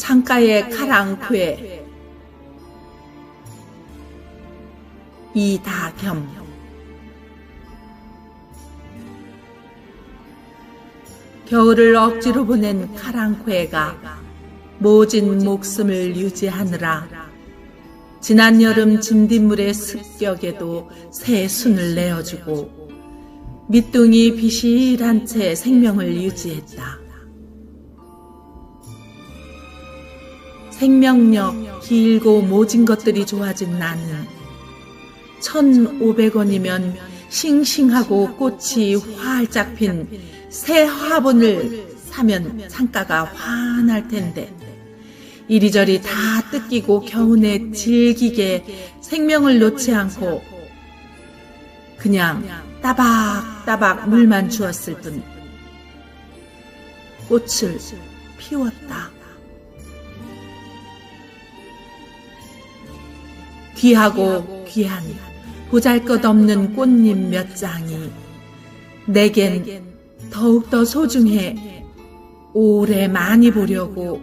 창가의 카랑쿠에 이다겸 겨울을 억지로 보낸 카랑쿠에가 모진 목숨을 유지하느라 지난 여름 진딧물의 습격에도 새 순을 내어주고 밑둥이 비실한 채 생명을 유지했다. 생명력 길고 모진 것들이 좋아진 나는 1,500원이면 싱싱하고 꽃이 활짝 핀 새 화분을 사면 창가가 환할 텐데 이리저리 다 뜯기고 겨우내 질기게 생명을 놓지 않고 그냥 따박따박 물만 주었을 뿐 꽃을 피웠다. 귀하고 귀한 보잘것없는 꽃잎 몇 장이 내겐 더욱더 소중해 오래 많이 보려고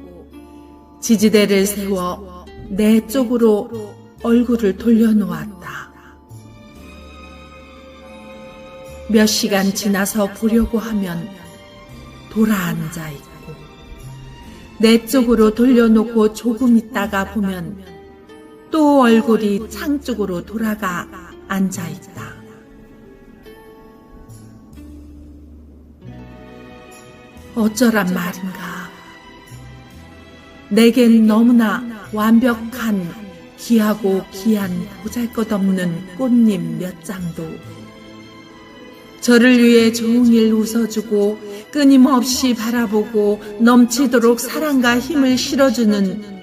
지지대를 세워 내 쪽으로 얼굴을 돌려놓았다. 몇 시간 지나서 보려고 하면 돌아앉아 있고 내 쪽으로 돌려놓고 조금 있다가 보면 또 얼굴이 창 쪽으로 돌아가 앉아 있다. 어쩌란 말인가. 내겐 너무나 완벽한 귀하고 귀한 보잘것없는 꽃잎 몇 장도 저를 위해 종일 웃어주고 끊임없이 바라보고 넘치도록 사랑과 힘을 실어주는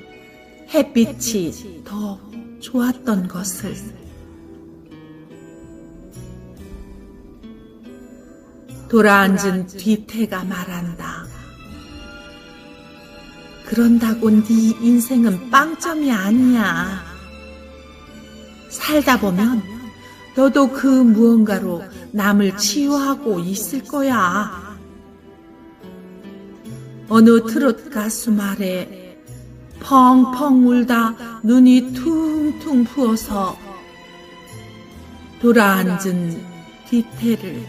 햇빛이 더 좋았던 것을 돌아앉은 뒤태가 말한다. 그런다고 네 인생은 빵점이 아니야. 살다 보면 너도 그 무언가로 남을 치유하고 있을 거야. 어느 트롯 가수 말에 펑펑 울다 눈이 퉁퉁 부어서 돌아앉은 뒤태를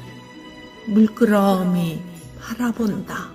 물끄러미 바라본다.